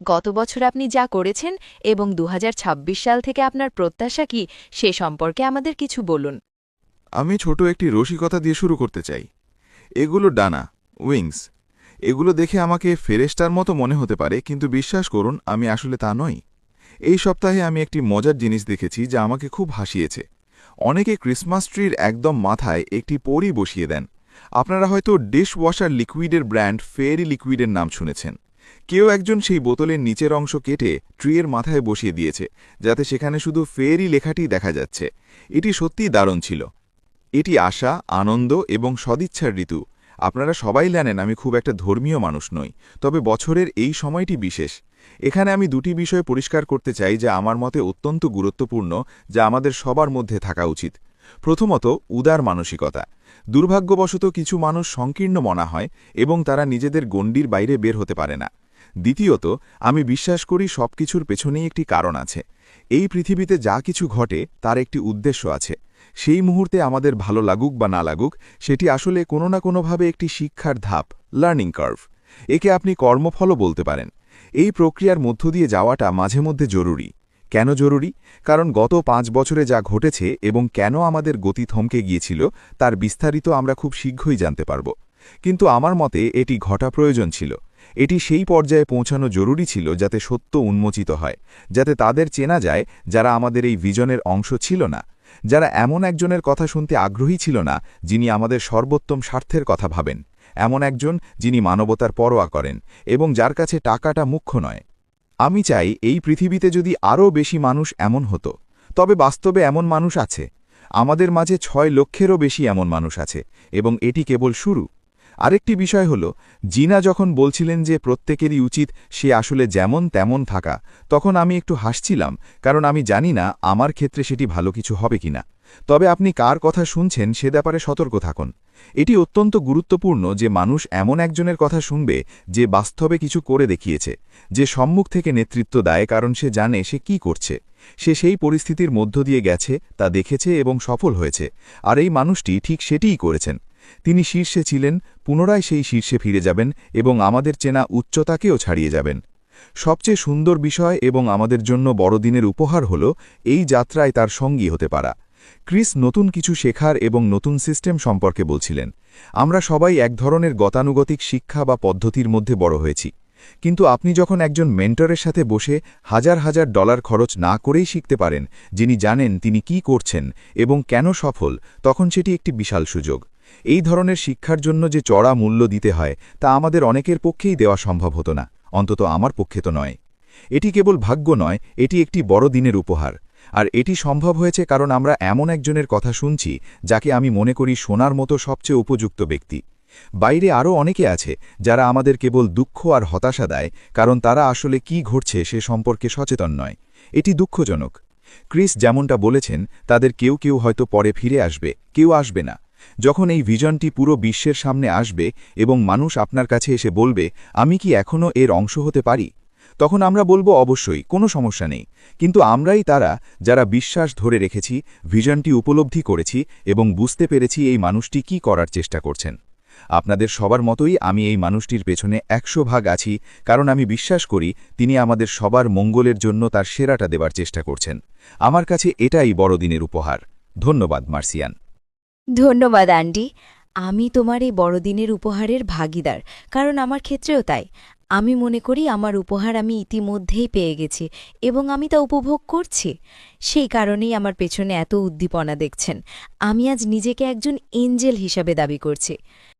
গত বছর আপনি যা করেছেন এবং দু হাজার ছাব্বিশ সাল থেকে আপনার প্রত্যাশা কি, সে সম্পর্কে আমাদের কিছু বলুন। আমি ছোট একটি রসিকতা দিয়ে শুরু করতে চাই। এগুলো ডানা, উইংস। এগুলো দেখে আমাকে ফেরেস্টার মতো মনে হতে পারে, কিন্তু বিশ্বাস করুন, আমি আসলে তা নই। এই সপ্তাহে আমি একটি মজার জিনিস দেখেছি যা আমাকে খুব হাসিয়েছে। অনেকে ক্রিসমাস ট্রির একদম মাথায় একটি পরি বসিয়ে দেন। আপনারা হয়তো ডিশ ওয়াশার লিকুইডের ব্র্যান্ড ফেরি লিকুইডের নাম শুনেছেন। কেউ একজন সেই বোতলের নিচের অংশ কেটে ট্রিয়ের মাথায় বসিয়ে দিয়েছে, যাতে সেখানে শুধু ফেয়ারি লেখাটি দেখা যাচ্ছে। এটি সত্যিই দারুণ ছিল। এটি আশা, আনন্দ এবং সদিচ্ছার ঋতু। আপনারা সবাই জানেন আমি খুব একটা ধর্মীয় মানুষ নই, তবে বছরের এই সময়টি বিশেষ। এখানে আমি দুটি বিষয় পরিষ্কার করতে চাই যা আমার মতে অত্যন্ত গুরুত্বপূর্ণ, যা আমাদের সবার মধ্যে থাকা উচিত। প্রথমত, উদার মানসিকতা। দুর্ভাগ্যবশত কিছু মানুষ সংকীর্ণ মনা হয় এবং তারা নিজেদের গণ্ডির বাইরে বের হতে পারে না। দ্বিতীয়ত, আমি বিশ্বাস করি সবকিছুর পেছনেই একটি কারণ আছে। এই পৃথিবীতে যা কিছু ঘটে, তার একটি উদ্দেশ্য আছে। সেই মুহূর্তে আমাদের ভালো লাগুক বা না লাগুক, সেটি আসলে কোনো না কোনোভাবে একটি শিক্ষার ধাপ লার্নিং কার্ভ একে আপনি কর্মফলও বলতে পারেন। এই প্রক্রিয়ার মধ্য দিয়ে যাওয়াটা মাঝে মধ্যে জরুরি। কেন জরুরি? কারণ গত পাঁচ বছরে যা ঘটেছে এবং কেন আমাদের গতি থমকে গিয়েছিল, তার বিস্তারিত আমরা খুব শীঘ্রই জানতে পারব। কিন্তু আমার মতে, এটি ঘটা প্রয়োজন ছিল। এটি সেই পর্যায়ে পৌঁছানো জরুরি ছিল যাতে সত্য উন্মোচিত হয়, যাতে তাদের চেনা যায় যারা আমাদের এই ভিজনের অংশ ছিল না, যারা এমন একজনের কথা শুনতে আগ্রহী ছিল না যিনি আমাদের সর্বোত্তম স্বার্থের কথা ভাবেন, এমন একজন যিনি মানবতার পরোয়া করেন এবং যার কাছে টাকাটা মুখ্য নয়। আমি চাই এই পৃথিবীতে যদি আরও বেশি মানুষ এমন হতো, তবে বাস্তবে এমন মানুষ আছে, আমাদের মাঝে ছয় লক্ষেরও বেশি এমন মানুষ আছে এবং এটি কেবল শুরু। আরেকটি বিষয় হল, জিনা যখন বলছিলেন যে প্রত্যেকেরই উচিত সে আসলে যেমন তেমন থাকা, তখন আমি একটু হাসছিলাম, কারণ আমি জানি না আমার ক্ষেত্রে সেটি ভালো কিছু হবে কিনা। তবে আপনি কার কথা শুনছেন সে ব্যাপারে সতর্ক থাকুন। এটি অত্যন্ত গুরুত্বপূর্ণ যে মানুষ এমন একজনের কথা শুনবে যে বাস্তবে কিছু করে দেখিয়েছে, যে সম্মুখ থেকে নেতৃত্ব দেয় কারণ সে জানে সে কি করছে। সে সেই পরিস্থিতির মধ্য দিয়ে গেছে, তা দেখেছে এবং সফল হয়েছে, আর এই মানুষটি ঠিক সেটিই করেছেন। তিনি শীর্ষে ছিলেন, পুনরায় সেই শীর্ষে ফিরে যাবেন এবং আমাদের চেনা উচ্চতাকেও ছাড়িয়ে যাবেন। সবচেয়ে সুন্দর বিষয় এবং আমাদের জন্য বড়দিনের উপহার হল এই যাত্রায় তার সঙ্গী হতে পারা। ক্রিস নতুন কিছু শেখার এবং নতুন সিস্টেম সম্পর্কে বলছিলেন, আমরা সবাই এক ধরনের গতানুগতিক শিক্ষা বা পদ্ধতির মধ্যে বড় হয়েছি। কিন্তু আপনি যখন একজন মেন্টরের সাথে বসে হাজার হাজার ডলার খরচ না করেই শিখতে পারেন, যিনি জানেন তিনি কি করছেন এবং কেন সফল, তখন সেটি একটি বিশাল সুযোগ। এই ধরনের শিক্ষার জন্য যে চড়া মূল্য দিতে হয়, তা আমাদের অনেকের পক্ষেই দেওয়া সম্ভব হতো না, অন্তত আমার পক্ষে তো নয়। এটি কেবল ভাগ্য নয়, এটি একটি বড় দিনের উপহার। আর এটি সম্ভব হয়েছে কারণ আমরা এমন একজনের কথা শুনছি, যাকে আমি মনে করি শোনার মতো সবচেয়ে উপযুক্ত ব্যক্তি। বাইরে আরও অনেকে আছে, যারা আমাদের কেবল দুঃখ আর হতাশা দেয়, কারণ তারা আসলে কি ঘটছে সে সম্পর্কে সচেতন নয়। এটি দুঃখজনক। ক্রিস যেমনটা বলেছেন, তাদের কেউ কেউ হয়তো পরে ফিরে আসবে, কেউ আসবে না। যখন এই ভিজনটি পুরো বিশ্বের সামনে আসবে এবং মানুষ আপনার কাছে এসে বলবে, আমি কি এখনও এর অংশ হতে পারি? তখন আমরা বলব, অবশ্যই, কোনো সমস্যা নেই। কিন্তু আমরাই তারা যারা বিশ্বাস ধরে রেখেছি, ভিজনটি উপলব্ধি করেছি এবং বুঝতে পেরেছি এই মানুষটি কি করার চেষ্টা করছেন। আপনাদের সবার মতোই আমি এই মানুষটির পেছনে একশো ভাগ আছি, কারণ আমি বিশ্বাস করি তিনি আমাদের সবার মঙ্গলের জন্য তার সেরাটা দেবার চেষ্টা করছেন। আমার কাছে এটাই বড়দিনের উপহার। ধন্যবাদ, মার্সিয়ান। ধন্যবাদ, আন্টি। আমি তোমার এই বড়দিনের উপহারের ভাগিদার, কারণ আমার ক্ষেত্রেও তাই। আমি মনে করি আমার উপহার আমি ইতিমধ্যেই পেয়ে গেছি এবং আমি তা উপভোগ করছি। সেই কারণেই আমার পেছনে এত উদ্দীপনা দেখছেন। আমি আজ নিজেকে একজন এঞ্জেল হিসাবে দাবি করছি।